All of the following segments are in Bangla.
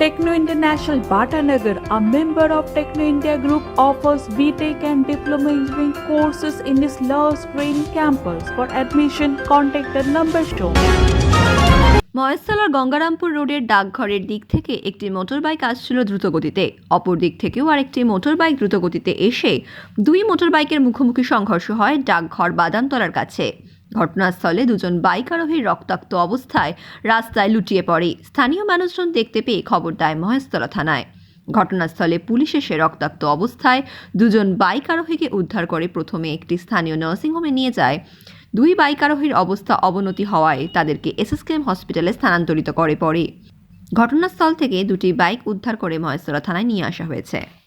Techno International Bhatanagar, a member of Techno India Group, offers BTEC and Diploma Engineering courses in its Love Green campus. For admission, contact the number shown. মহেশতলার Gangarampur রোডের ডাকঘরের দিক থেকে একটি মোটরবাইক আসছিল দ্রুতগতিতে অপর দিক থেকেও আরেকটি মোটরবাইক দ্রুতগতিতে এসে দুই মোটরবাইকের মুখোমুখি সংঘর্ষ হয় ডাকঘর বাদামতলার কাছে ঘটনাস্থলে দুজন বাইক আরোহীর রক্তাক্ত অবস্থায় রাস্তায় লুটিয়ে পড়ে। স্থানীয় মানুষজন দেখতে পেয়ে খবর দেয় মহেশতলা থানায়। ঘটনাস্থলে পুলিশ এসে রক্তাক্ত অবস্থায় দুজন বাইক আরোহীকে উদ্ধার করে প্রথমে একটি স্থানীয় নার্সিংহোমে নিয়ে যায়। দুই বাইক আরোহীর অবস্থা অবনতি হওয়ায় তাদেরকে এসএসকেএম হসপিটালে স্থানান্তরিত করে পড়ে। ঘটনাস্থল থেকে দুটি বাইক উদ্ধার করে মহেশতলা থানায় নিয়ে আসা হয়েছে।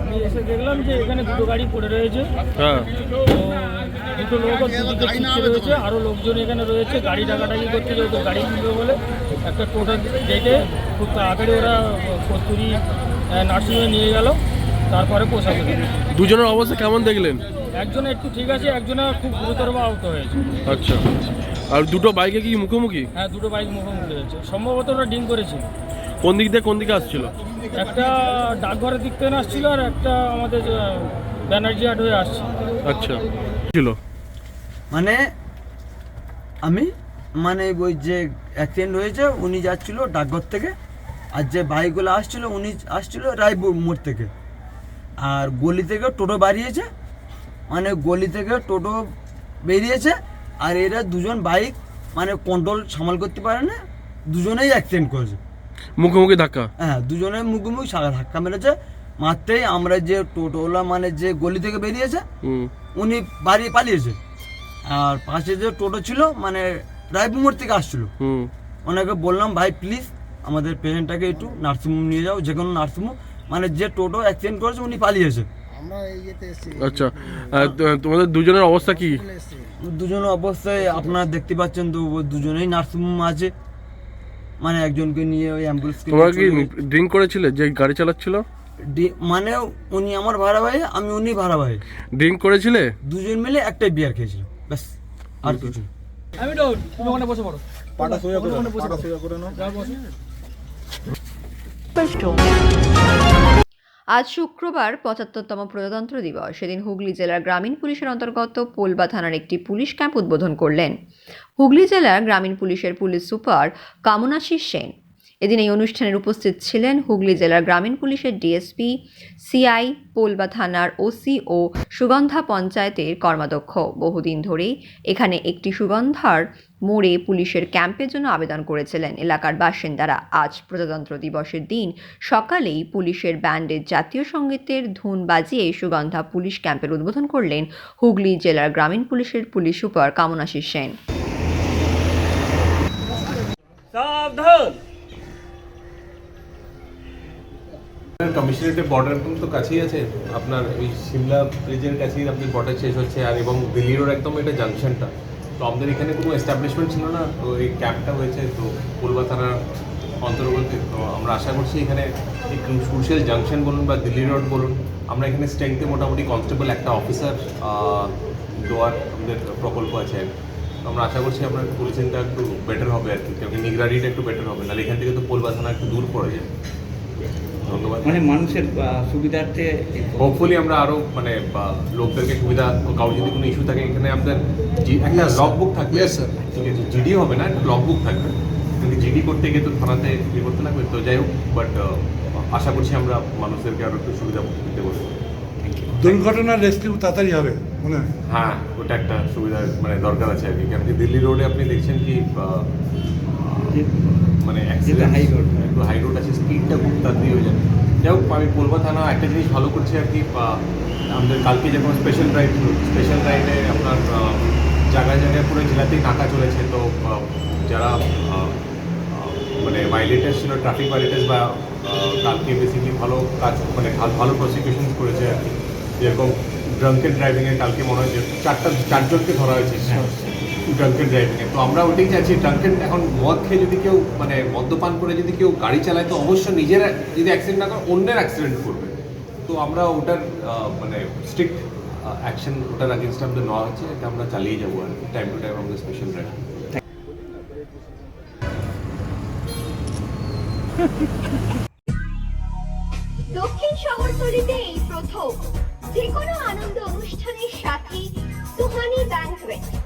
আমি এসে দেখলাম যে এখানে দুটো গাড়ি পড়ে রয়েছে হ্যাঁ দুটো রয়েছে আরও লোকজন এখানে রয়েছে। গাড়ি ডাকাডাকি করতে যেহেতু গাড়ি কিনবে বলে। একটা টোটো ডেকে খুব তাড়াতাড়ি ওরা কস্তুরি নার্সিংহোমে নিয়ে গেল তারপরে পোশাক দুজনের অবস্থা কেমন দেখলেন? একজন একটু ঠিক আছে একজনের খুব গুরুতর আহত হয়েছে। আচ্ছা। আর দুটো বাইকে কি মুখোমুখি? হ্যাঁ দুটো বাইক মুখোমুখি হয়েছে। সম্ভবত ওরা ডিং করেছিল। কোন দিক দিয়ে কোন দিকে আসছিল? একটা ডাকঘরের দিক থেকে আসছিল আর একটা আমাদের ব্যানার্জি হাট হয়ে আসছে। আচ্ছা। ছিল? মানে আমি মানে ওই যে অ্যাক্সিডেন্ট হয়েছে উনি যাচ্ছিল ডাকঘর থেকে। আর যে বাইকগুলো আসছিল উনি আসছিল রায়পুর মোড় থেকে। আর গলি থেকে টোটো বাড়িয়েছে। মানে গলি থেকে টোটো বেরিয়েছে আর এরা দুজন বাইক মানে কন্ট্রোল সামাল করতে পারে না দুজনেই অ্যাক্সিডেন্ট করেছে। মুখোমুখি ধাক্কা? হ্যাঁ দুজনের মুখোমুখি সারা ধাক্কা মেরেছে। মারতেই আমরা যে টোটোওয়ালা মানে যে গলি থেকে বেরিয়েছে হুম। উনি বাড়ি পালিয়েছে। আর পাশে যে টোটো ছিল মানে রায়পুর থেকে আসছিল। হুম। ওনাকে বললাম ভাই প্লিজ আমাদের পেশেন্টটাকে একটু নার্সিংহোম নিয়ে যাও যে কোনো নার্সিংহোম। মানে যে টোটো অ্যাক্সিডেন্ট করেছে উনি পালিয়েছে। আচ্ছা তোমাদের দুজনের অবস্থা কি? দুজনের অবস্থায় আপনারা দেখতে পাচ্ছেন তো দুজনেই নার্সিংহোম আছে। মানে একজনকে নিয়ে ওই অ্যাম্বুলেন্স তোমরা কি ড্রিঙ্ক করেছিলে? যে গাড়ি চালাচ্ছিল? মানে উনি আমার ভাড়া ভাই আমি উনি ভাড়া ভাই ড্রিঙ্ক করেছিলে? দুজন মিলে একটাই বিয়ার খেয়েছিল ব্যাস আর কিছু আমি ডন তুমি ওখানে বসে পড়ো। পাটা সোজা করে পাটা সোজা করে নাও। যা বসে. আজ শুক্রবার পঁচাত্তরতম প্রজাতন্ত্র দিবস। সেদিন হুগলি জেলার গ্রামীণ পুলিশের অন্তর্গত পোলবা থানার একটি পুলিশ ক্যাম্প উদ্বোধন করলেন। হুগলি জেলার গ্রামীণ পুলিশের পুলিশ সুপার কামনাশিস সেন। এদিন এই অনুষ্ঠানের উপস্থিত ছিলেন হুগলি জেলার গ্রামীণ পুলিশের ডিএসপি, সিআই, পোলবা থানার ওসি ও সুগন্ধা পঞ্চায়েতের কর্মাধ্যক্ষ। বহুদিন ধরেই এখানে একটি সুগন্ধার মোড়ে পুলিশের ক্যাম্পের জন্য আবেদন করেছিলেন এলাকার বাসিন্দারা। আজ প্রজাতন্ত্র দিবসের দিন। সকালেই পুলিশের ব্যান্ডের জাতীয় সঙ্গীতের ধুন বাজিয়ে সুগন্ধা পুলিশ ক্যাম্পের উদ্বোধন করলেন হুগলি জেলার গ্রামীণ পুলিশের পুলিশ সুপার কামনাশিস সেন। সাবধান! কমিশনারেটের বর্ডার একদম তো কাছেই আছে। আপনার ওই সিমলা ব্রিজের কাছেই আপনি বর্ডার শেষ হচ্ছে আর এবং দিল্লি রোড একদম এটা জাংশনটা তো আমাদের এখানে কোনো এস্টাবলিশমেন্ট ছিল না, তো এই ক্যাম্পটা হয়েছে, তো ফুলবা থানার অন্তর্গত তো আমরা আশা করছি এখানে এই ক্রুশিয়াল জাংশন বলুন বা দিল্লি রোড বলুন, আমরা এখানে স্ট্রেংথে মোটামুটি কনস্টেবল একটা অফিসার দেওয়ার আমাদের প্রকল্প আছে আর। আমরা আশা করছি আপনার পুলিশিংটা একটু বেটার হবে আর কি কারণ নিগরানিটা একটু বেটার হবে। নাহলে এখান থেকে তো পোলবা থানা একটু দূর পড়ে যায়। ধন্যবাদ। মানে মানুষের সুবিধার্থে হোপফুলি আমরা আরও মানে বা, লোকদেরকে সুবিধা কারও যদি কোনো ইস্যু থাকে এখানে আপনার একটা লগ বুক থাকবে। স্যার ঠিক আছে জিডি হবে না একটা লগ বুক থাকবে। কিন্তু জিডি করতে গিয়ে তো থানাতে ইয়ে করতে লাগবে তো যাই হোক বাট আশা করছি আমরা মানুষদেরকে আরও একটু সুবিধা দিতে পারব। দুর্ঘটনার রেস্কিউ তাড়াতাড়ি হবে মনে হয়। হ্যাঁ ওটা একটা সুবিধা মানে দরকার আছে আর কি। কারণ দিল্লি রোডে আপনি দেখছেন কি মানে road। একটু হাই রোড আছে স্পিডটা খুব তাড়াতাড়ি হয়ে যায় যাই হোক আমি পোলবা থানা একটা জিনিস ভালো করছে আর কি আমাদের কালকে যখন স্পেশাল রাইড ছিল স্পেশাল রাইডে আপনার জায়গায় জায়গায় পুরো জেলাতেই নাকা চলেছে তো যারা মানে ভাইলেটার্স ছিল ট্রাফিক ভাইলেটার্স বা কালকে বেসিকলি ভালো কাজ মানে ভাল- ভালো প্রসিকিউশন করেছে আর কি। যেরকম ড্রাঙ্কের ড্রাইভিংয়ে কালকে মনে হয় যে চারটা চারজনকে ধরা হয়েছে। ড্রাঙ্কেন ড্রাইভিংয়ে তো আমরা ওটাই চাইছি ড্রাঙ্কেন এখন মদ খেয়ে যদি কেউ মানে মদ্যপান করে যদি কেউ গাড়ি চালায়, তো অবশ্যই নিজের যদি অ্যাক্সিডেন্ট না করে, অন্যের অ্যাক্সিডেন্ট করবে। তো আমরা ওটার মানে স্ট্রিক্ট অ্যাকশন ওটার আগেনস্ট আমাদের নেওয়া হচ্ছে এটা আমরা চালিয়ে যাব আর টাইম টু টাইম আমাদের স্পেশাল ড্রাইভ দক্ষিণ এই প্রথম যে কোনো আনন্দ অনুষ্ঠানের সাথে ব্যাংকুয়েট